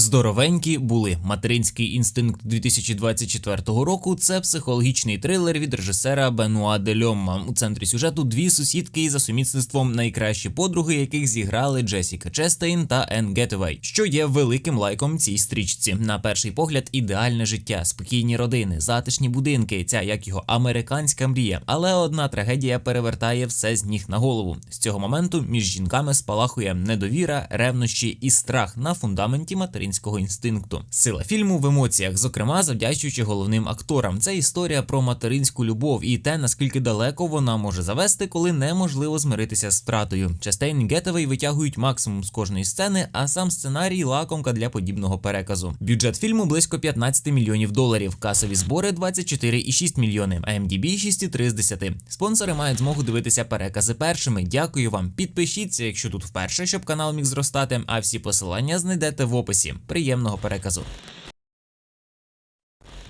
Здоровенькі були материнський інстинкт 2024 року. Це психологічний трилер від режисера Бенуа де Льомма. У центрі сюжету дві сусідки за сумісництвом найкращі подруги, яких зіграли Джесіка Честейн та Енн Гетевей, що є великим лайком цій стрічці. На перший погляд, ідеальне життя, спокійні родини, затишні будинки. Ця як його американська мрія. Але одна трагедія перевертає все з ніг на голову. З цього моменту між жінками спалахує недовіра, ревнощі і страх на фундаменті материнського інстинкту. Сила фільму в емоціях, зокрема завдячуючи головним акторам. Це історія про материнську любов і те, наскільки далеко вона може завести, коли неможливо змиритися з втратою. Частейн Гетевей витягують максимум з кожної сцени, а сам сценарій лакомка для подібного переказу. Бюджет фільму близько 15 мільйонів доларів. Касові збори 24,6 мільйони, а MDB 6,3 з 10. Спонсори мають змогу дивитися перекази першими. Дякую вам. Підпишіться, якщо тут вперше, щоб канал міг зростати. А всі посилання знайдете в описі. Приємного переказу.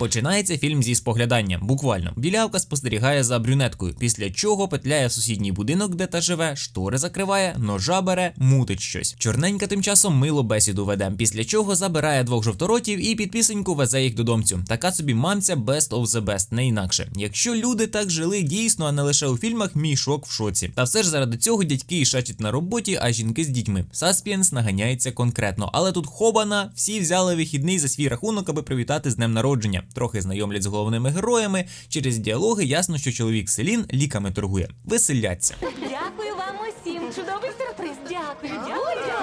Починається фільм зі споглядання. Буквально білявка спостерігає за брюнеткою, після чого петляє в сусідній будинок, де та живе, штори закриває, ножа бере, мутить щось. Чорненька тим часом мило бесіду веде, після чого забирає двох жовторотів і під пісеньку везе їх додомцю. Така собі мамця best of the best, не інакше. Якщо люди так жили дійсно, а не лише у фільмах, мій шок в шоці. Та все ж заради цього дядьки і шачать на роботі, а жінки з дітьми. Саспіенс наганяється конкретно, але тут хобана, всі взяли вихідний за свій рахунок, аби привітати з днем народження. Трохи знайомлять з головними героями. Через діалоги ясно, що чоловік Селін ліками торгує. Веселяться. Дякую вам усім. Чудовий сюрприз. Дякую, дякую.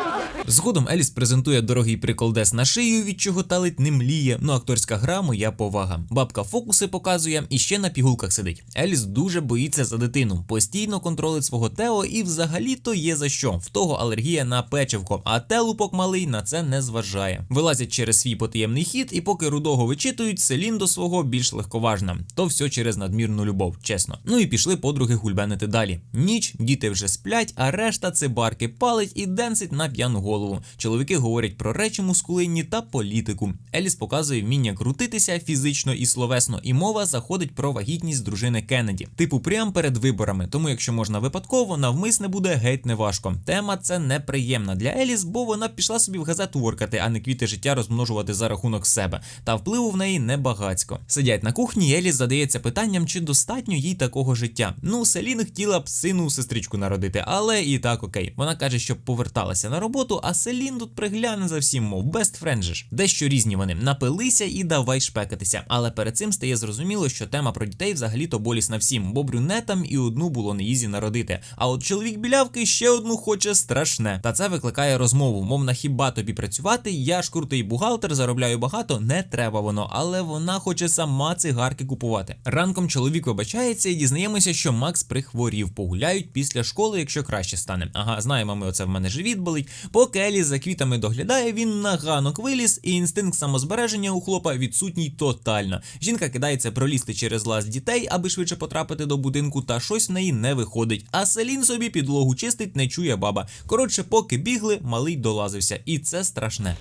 Згодом Еліс презентує дорогий приколдес на шию, від чого талить не мліє. Ну акторська гра моя повага. Бабка фокуси показує і ще на пігулках сидить. Еліс дуже боїться за дитину, постійно контролить свого Тео і взагалі-то є за що. В того алергія на печивко, а телупок малий на це не зважає. Вилазять через свій потаємний хід, і поки рудого вичитують, Селін до свого більш легковажна. То все через надмірну любов, чесно. Ну і пішли подруги гульбенити далі. Ніч, діти вже сплять, а решта цибарки палить і денсить на п'яну голову. Чоловіки говорять про речі мускулинні та політику. Еліс показує вміння крутитися фізично і словесно, і мова заходить про вагітність дружини Кеннеді. Типу, прямо перед виборами. Тому, якщо можна випадково, навмисне буде геть неважко. Тема це неприємна для Еліс, бо вона пішла собі в газету воркати, а не квіти життя розмножувати за рахунок себе. Та впливу в неї небагацько. Сидять на кухні, Еліс задається питанням, чи достатньо їй такого життя. Ну, Селін хотіла б сину сестричку народити, але і так окей. Вона каже, що поверталася на роботу, а Селін тут пригляне за всім, мов friend же ж. Дещо різні вони напилися і давай шпекатися. Але перед цим стає зрозуміло, що тема про дітей взагалі-то болісна всім, бо брюнетам і одну було не ізі народити. А от чоловік білявки ще одну хоче страшне. Та це викликає розмову. Мовна хіба тобі працювати? Я ж крутий бухгалтер, заробляю багато, не треба воно, але вона хоче сама цигарки купувати. Ранком чоловік вибачається і дізнаємося, що Макс прихворів. Погуляють після школи, якщо краще стане. Ага, знаємо, ми оце в мене живіт болить. Поки Елі за квітами доглядає, він на ганок виліз, і інстинкт самозбереження у хлопа відсутній тотально. Жінка кидається пролізти через лаз дітей, аби швидше потрапити до будинку, та щось в неї не виходить. А Селін собі підлогу чистить, не чує баба. Коротше, поки бігли, малий долазився, і це страшне.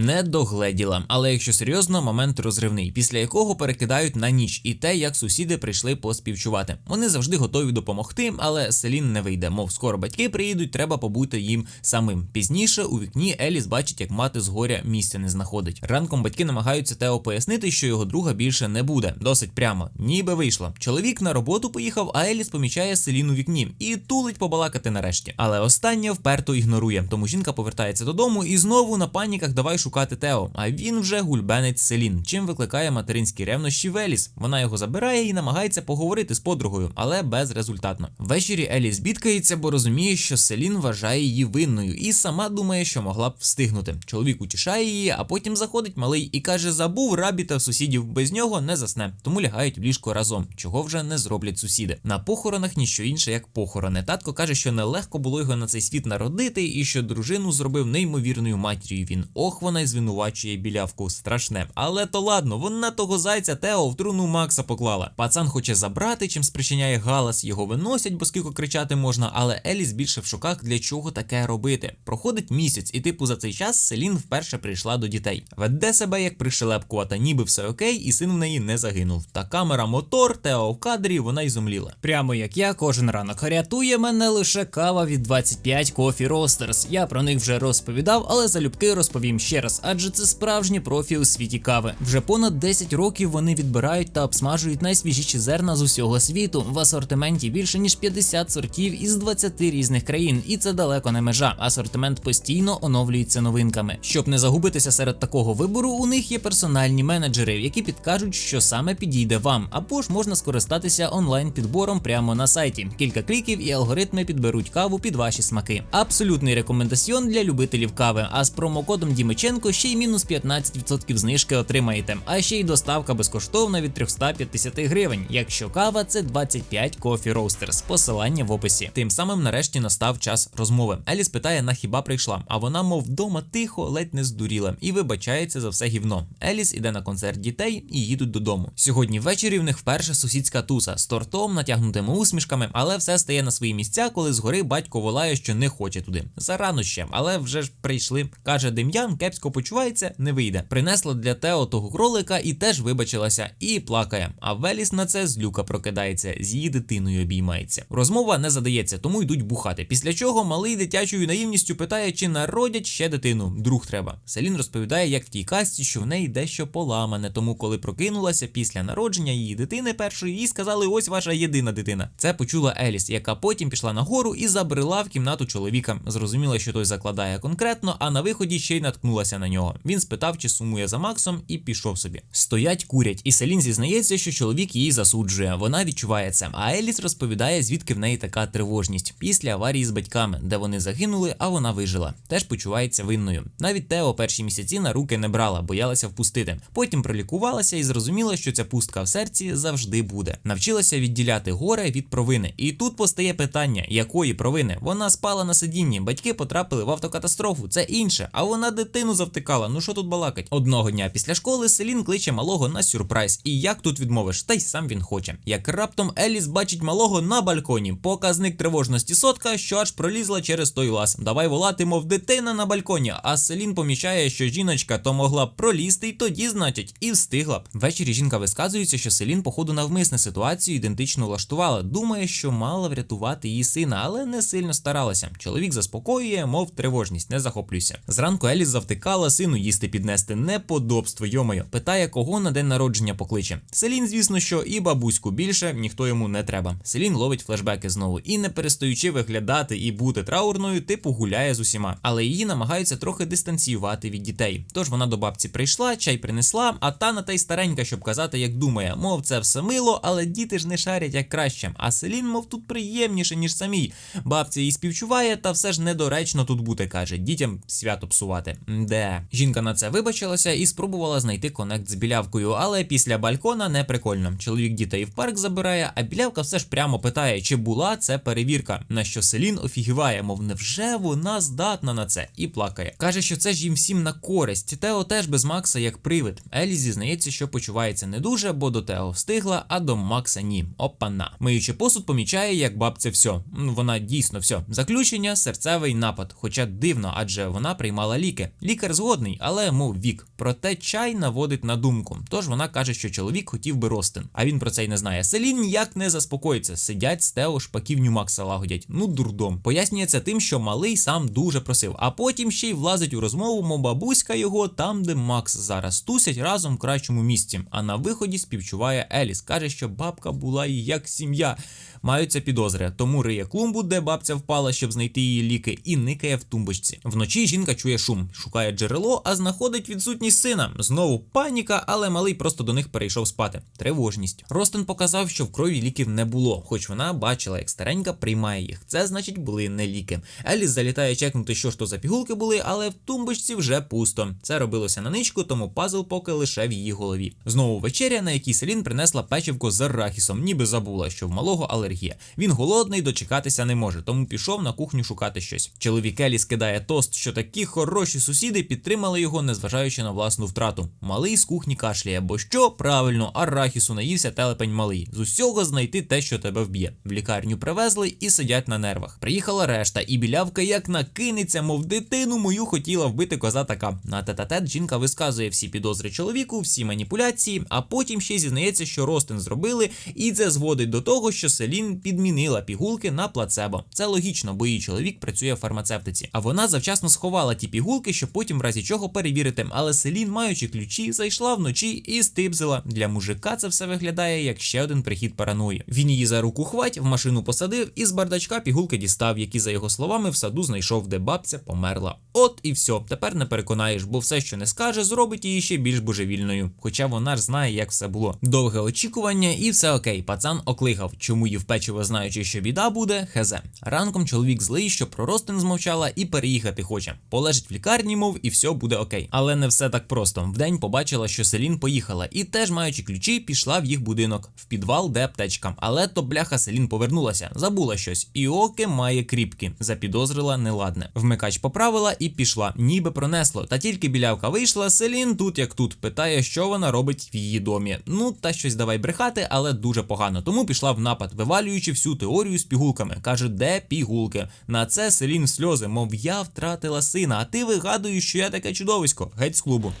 Не догледіла, але якщо серйозно, момент розривний, після якого перекидають на ніч, і те, як сусіди прийшли поспівчувати. Вони завжди готові допомогти, але Селін не вийде. Мов скоро батьки приїдуть, треба побути їм самим. Пізніше у вікні Еліс бачить, як мати з горя місця не знаходить. Ранком батьки намагаються Тео пояснити, що його друга більше не буде. Досить прямо, ніби вийшла. Чоловік на роботу поїхав, а Еліс помічає Селін у вікні і тулить побалакати нарешті. Але остання вперто ігнорує. Тому жінка повертається додому і знову на паніках давай шукати Тео. А він вже гульбенець Селін, чим викликає материнські ревнощі в Еліс. Вона його забирає і намагається поговорити з подругою, але безрезультатно. Ввечері Еліс бідкається, бо розуміє, що Селін вважає її винною, і сама думає, що могла б встигнути. Чоловік утішає її, а потім заходить малий і каже: забув рабіта в сусідів, без нього не засне. Тому лягають в ліжко разом, чого вже не зроблять сусіди. На похоронах ніщо інше, як похорони. Татко каже, що нелегко було його на цей світ народити, і що дружину зробив неймовірною матір'ю. Він ох, вона вона й звинувачує білявку. Страшне. Але то ладно, вона того зайця Тео в труну Макса поклала. Пацан хоче забрати, чим спричиняє галас. Його виносять, бо скільки кричати можна, але Еліс більше в шоках, для чого таке робити. Проходить місяць, і типу за цей час Селін вперше прийшла до дітей. Веде себе як пришелепкувата, ніби все окей, і син в неї не загинув. Та камера мотор, Тео в кадрі, вона й зумліла. Прямо як я кожен ранок рятує мене лише кава від 25 Coffee Roasters. Я про них вже розповідав, але залюбки розповім ще раз, адже це справжні профі у світі кави. Вже понад 10 років вони відбирають та обсмажують найсвіжіші зерна з усього світу. В асортименті більше ніж 50 сортів із 20 різних країн, і це далеко не межа. Асортимент постійно оновлюється новинками. Щоб не загубитися серед такого вибору, у них є персональні менеджери, які підкажуть, що саме підійде вам, або ж можна скористатися онлайн підбором прямо на сайті. Кілька кліків і алгоритми підберуть каву під ваші смаки. Абсолютний рекомендаціон для любителів кави. А з промокодом Дімиченко ще й мінус 15% знижки отримаєте. А ще й доставка безкоштовна від 350 гривень. Якщо кава, це 25 Coffee Roasters. Посилання в описі. Тим самим нарешті настав час розмови. Еліс питає, на хіба прийшла, а вона, мов вдома, тихо, ледь не здуріла і вибачається за все гівно. Еліс іде на концерт дітей і їдуть додому. Сьогодні ввечері в них вперше сусідська туса з тортом, натягнутими усмішками, але все стає на свої місця, коли згори батько волає, що не хоче туди. Зарано ще, але вже ж прийшли. Каже Дем'ян, кепсько почувається, не вийде. Принесла для Тео того кролика і теж вибачилася, і плакає. А Веліс на це з люка прокидається, з її дитиною обіймається. Розмова не задається, тому йдуть бухати. Після чого малий дитячою наївністю питає, чи народять ще дитину. Друг треба. Селін розповідає, як в тій казці, що в неї дещо поламане, тому коли прокинулася після народження її дитини першої, їй сказали: ось ваша єдина дитина. Це почула Еліс, яка потім пішла нагору і забрела в кімнату чоловіка. Зрозуміла, що той закладає конкретно, а на виході ще й наткнулася на нього. Він спитав, чи сумує за Максом, і пішов собі. Стоять, курять, і Селін зізнається, що чоловік її засуджує. Вона відчуває це. А Еліс розповідає, звідки в неї така тривожність після аварії з батьками, де вони загинули, а вона вижила. Теж почувається винною. Навіть Тео перші місяці на руки не брала, боялася впустити. Потім пролікувалася і зрозуміла, що ця пустка в серці завжди буде. Навчилася відділяти горе від провини. І тут постає питання, якої провини? Вона спала на сидінні, батьки потрапили в автокатастрофу. Це інше. А вона дитину завтикала. Ну що тут балакать? Одного дня після школи Селін кличе малого на сюрприз. І як тут відмовиш? Та й сам він хоче. Як раптом Еліс бачить малого на балконі, показник тривожності сотка, що аж пролізла через той лаз. Давай волати, мов дитина на балконі. А Селін помічає, що жіночка то могла б пролізти, й тоді, значить, і встигла б. Ввечері жінка висказується, що Селін, походу, навмисне ситуацію ідентично влаштувала. Думає, що мала врятувати її сина, але не сильно старалася. Чоловік заспокоює, мов тривожність, не захоплюйся. Зранку Еліс завтикала сину їсти піднести неподобство, йомою. Питає, кого на день народження покличе. Селін, звісно, що і бабуську більше ніхто йому не треба. Селін ловить флешбеки знову і, не перестаючи виглядати і бути траурною, типу гуляє з усіма. Але її намагаються трохи дистанціювати від дітей. Тож вона до бабці прийшла, чай принесла, а та на та й старенька, щоб казати, як думає, мов це все мило, але діти ж не шарять як краще. А Селін, мов тут приємніше, ніж самій. Бабця її співчуває, та все ж недоречно тут бути, каже, дітям свято псувати. Де жінка на це вибачилася і спробувала знайти конект з білявкою, але після балькона не прикольно. Чоловік дітей в парк забирає, а білявка все ж прямо питає, чи була це перевірка. На що Селін офігіває, мов невже вона здатна на це, і плакає. Каже, що це ж їм всім на користь. Тео теж без Макса як привид. Елі зізнається, що почувається не дуже, бо до Тео встигла, а до Макса ні. Опана. Миючи посуд, помічає, як бабця все. Вона дійсно все. Заключення серцевий напад. Хоча дивно, адже вона приймала ліки. Лікар згодний, але мов вік. Проте чай наводить на думку. Тож вона каже, що чоловік хотів би ростин, а він про це й не знає. Селін ніяк не заспокоїться. Сидять з Тео шпаківню Макса лагодять. Ну дурдом. Пояснює це тим, що малий сам дуже просив, а потім ще й влазить у розмову, мов бабуська його там, де Макс зараз тусять разом в кращому місці. А на виході співчуває Еліс. каже, що бабка була і як сім'я. Маються підозри, тому риє клумбу, де бабця впала, щоб знайти її ліки, і никає в тумбочці. Вночі жінка чує шум, шукає джерело, а знаходить відсутність сина. Знову паніка, але малий просто до них перейшов спати. Тривожність. Ростен показав, що в крові ліків не було, хоч вона бачила, як старенька приймає їх. Це значить були не ліки. Еліс залітає чекнути, що ж то за пігулки були, але в тумбочці вже пусто. Це робилося на ничку, тому пазл поки лише в її голові. Знову вечеря, на якій Селін принесла печивко з арахісом, ніби забула, що в малого алергія. Він голодний, дочекатися не може, тому пішов на кухню шукати щось. Чоловік Еліс кидає тост, що такі хороші сусіди підтримали його, незважаючи на власну втрату. Малий з кухні кашляє, бо що правильно, арахісу наївся телепень малий. З усього знайти те, що тебе вб'є. В лікарню привезли і сидять на нервах. Приїхала решта, і білявка як накинеться, мов дитину мою хотіла вбити коза така. На тет-а-тет жінка висказує всі підозри чоловіку, всі маніпуляції, а потім ще зізнається, що ростин зробили, і це зводить до того, що Селін підмінила пігулки на плацебо. Це логічно, бо її чоловік працює в фармацевтиці. А вона завчасно сховала ті пігулки, щоб потім в разі чого перевірити. Але Селін, маючи ключі, зайшла вночі і стибзила. Для мужика це все виглядає як ще один прихід параної. Він її за руку хвать, в машину посадив і з бардачка пігулки дістав, які, за його словами, в саду знайшов, де бабця померла. От і все. Тепер не переконаєш, бо все, що не скаже, зробить її ще більш божевільною. Хоча вона ж знає, як все було. Довге очікування, і все окей. Пацан оклигав. Чому їв печиво, знаючи, що біда буде, хезе. Ранком чоловік злий, що про ростин змовчала і переїхати хоче. Полежить в лікарні, мов, і все буде окей. Але не все так просто. Вдень побачила, що Селін поїхала, і теж, маючи ключі, пішла в їх будинок, в підвал, де аптечка. Але то бляха Селін повернулася, забула щось, і оке має кріпки. Запідозрила неладне. Вмикач поправила і пішла, ніби пронесло. Та тільки білявка вийшла, Селін тут як тут питає, що вона робить в її домі. Ну та щось давай брехати, але дуже погано. Тому пішла в напад, вивалюючи всю теорію з пігулками. Каже, де пігулки? На це Селін сльози, мов я втратила сина, а ти вигадуєш, що я таке чудовисько. Геть з клубу.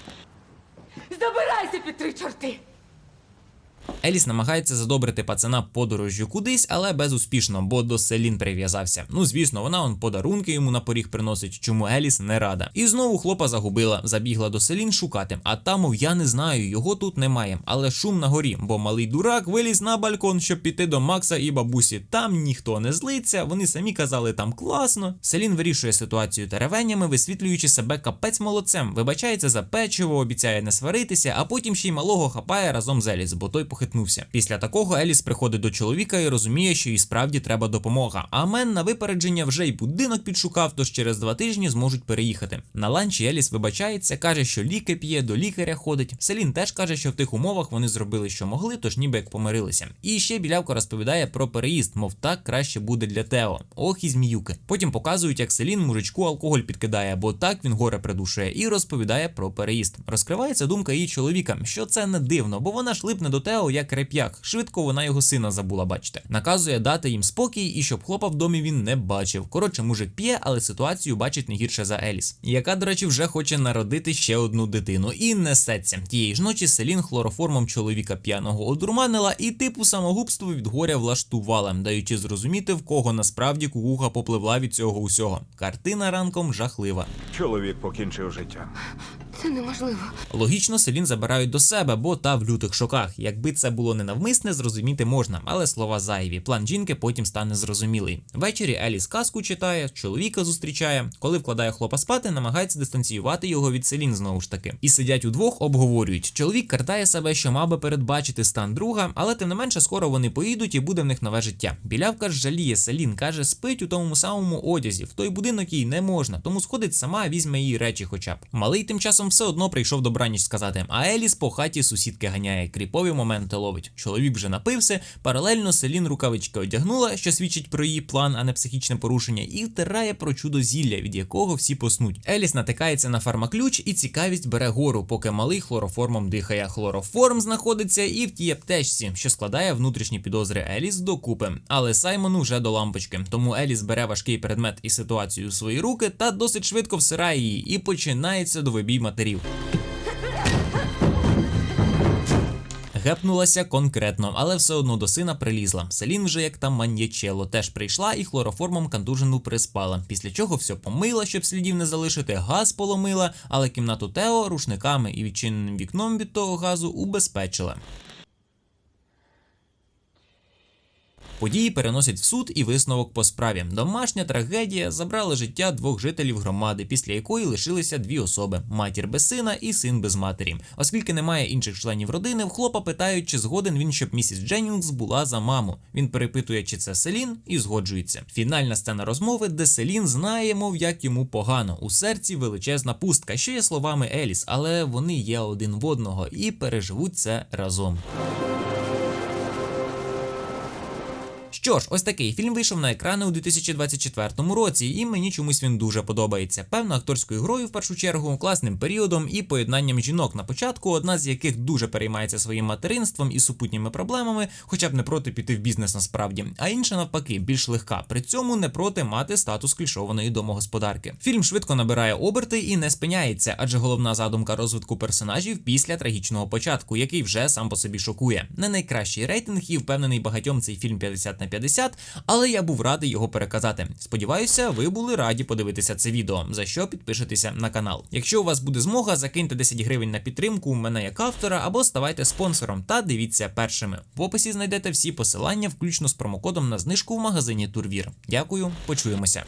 Забирайся під три чорти! Еліс намагається задобрити пацана подорожжю кудись, але безуспішно, бо до Селін прив'язався. Ну звісно, вона он подарунки йому на поріг приносить, чому Еліс не рада. І знову хлопа загубила, забігла до Селін шукати. А там, я не знаю, його тут немає. Але шум на горі, бо малий дурак виліз на балкон, щоб піти до Макса і бабусі. Там ніхто не злиться. Вони самі казали, там класно. Селін вирішує ситуацію теревенями, висвітлюючи себе капець молодцем. Вибачається за печиво, обіцяє не сваритися, а потім ще й малого хапає разом з Еліс, бо той похитнувся. Після такого Еліс приходить до чоловіка і розуміє, що їй справді треба допомога. А Мен на випередження вже й будинок підшукав, тож через два тижні зможуть переїхати. На ланчі Еліс вибачається, каже, що ліки п'є, до лікаря ходить. Селін теж каже, що в тих умовах вони зробили, що могли, тож ніби як помирилися. І ще білявка розповідає про переїзд, мов так краще буде для Тео. Ох і зміюки. Потім показують, як Селін мужичку алкоголь підкидає, бо так він горе придушує, і розповідає про переїзд. Розкривається думка її чоловіка, що це не дивно, бо вона ж липне до Тео як реп'як. Швидко вона його сина забула, бачите. Наказує дати їм спокій і щоб хлопа в домі він не бачив. Коротше, мужик п'є, але ситуацію бачить не гірше за Еліс, яка, до речі, вже хоче народити ще одну дитину. І несеться. Тієї ж ночі Селін хлороформом чоловіка п'яного одурманила і типу самогубство від горя влаштувала, даючи зрозуміти, в кого насправді кукуха попливла від цього усього. Картина ранком жахлива. Чоловік покінчив життя. Це неможливо. Логічно, Селін забирають до себе, бо та в лютих шоках. Якби це було ненавмисне, зрозуміти можна, але слова зайві. План жінки потім стане зрозумілий. Ввечері Еліс казку читає, чоловіка зустрічає. Коли вкладає хлопа спати, намагається дистанціювати його від Селін знову ж таки. І сидять удвох, обговорюють. Чоловік картає себе, що мав би передбачити стан друга, але тим не менше скоро вони поїдуть і буде в них нове життя. Білявка ж жаліє Селін, каже, спить у тому самому одязі. В той будинок їй не можна, тому сходить сама, візьме її речі, хоча б. Малий тим часом все одно прийшов до браніч сказати, а Еліс по хаті сусідки ганяє, кріпові моменти ловить. Чоловік вже напився, паралельно Селін рукавички одягнула, що свідчить про її план, а не психічне порушення, і втирає про чудо зілля, від якого всі поснуть. Еліс натикається на фармаключ і цікавість бере гору, поки малий хлороформом дихає. Хлороформ знаходиться і в тій аптечці, що складає внутрішні підозри Еліс докупи. Але Саймону вже до лампочки. Тому Еліс бере важкий предмет і ситуацію в свої руки та досить швидко всирає її, і починається довибій матерів. Гепнулася конкретно, але все одно до сина прилізла. Селін вже як там маньячело, теж прийшла і хлороформом кандужину приспала. Після чого все помила, щоб слідів не залишити, газ поломила, але кімнату Тео рушниками і відчиненим вікном від того газу убезпечила. Події переносять в суд і висновок по справі. Домашня трагедія забрала життя двох жителів громади, після якої лишилися дві особи: матір без сина і син без матері. Оскільки немає інших членів родини, в хлопа питають, чи згоден він, щоб місіс Дженнінгс була за маму. Він перепитує, чи це Селін, і згоджується. Фінальна сцена розмови, де Селін знає, мов як йому погано. У серці величезна пустка, що є словами Еліс, але вони є один в одного і переживуть це разом. Що ж, ось такий фільм вийшов на екрани у 2024 році, і мені чомусь він дуже подобається. Певно, акторською грою в першу чергу, класним періодом і поєднанням жінок на початку, одна з яких дуже переймається своїм материнством і супутніми проблемами, хоча б не проти піти в бізнес насправді, а інша навпаки більш легка. При цьому не проти мати статус клішованої домогосподарки. Фільм швидко набирає оберти і не спиняється, адже головна задумка розвитку персонажів після трагічного початку, який вже сам по собі шокує. Не найкращий рейтинг і впевнений багатьом цей фільм 50 на 50, але я був радий його переказати. Сподіваюся, ви були раді подивитися це відео, за що підпишетеся на канал. Якщо у вас буде змога, закиньте 10 гривень на підтримку у мене як автора або ставайте спонсором та дивіться першими. В описі знайдете всі посилання, включно з промокодом на знижку в магазині Турвір. Дякую, почуємося.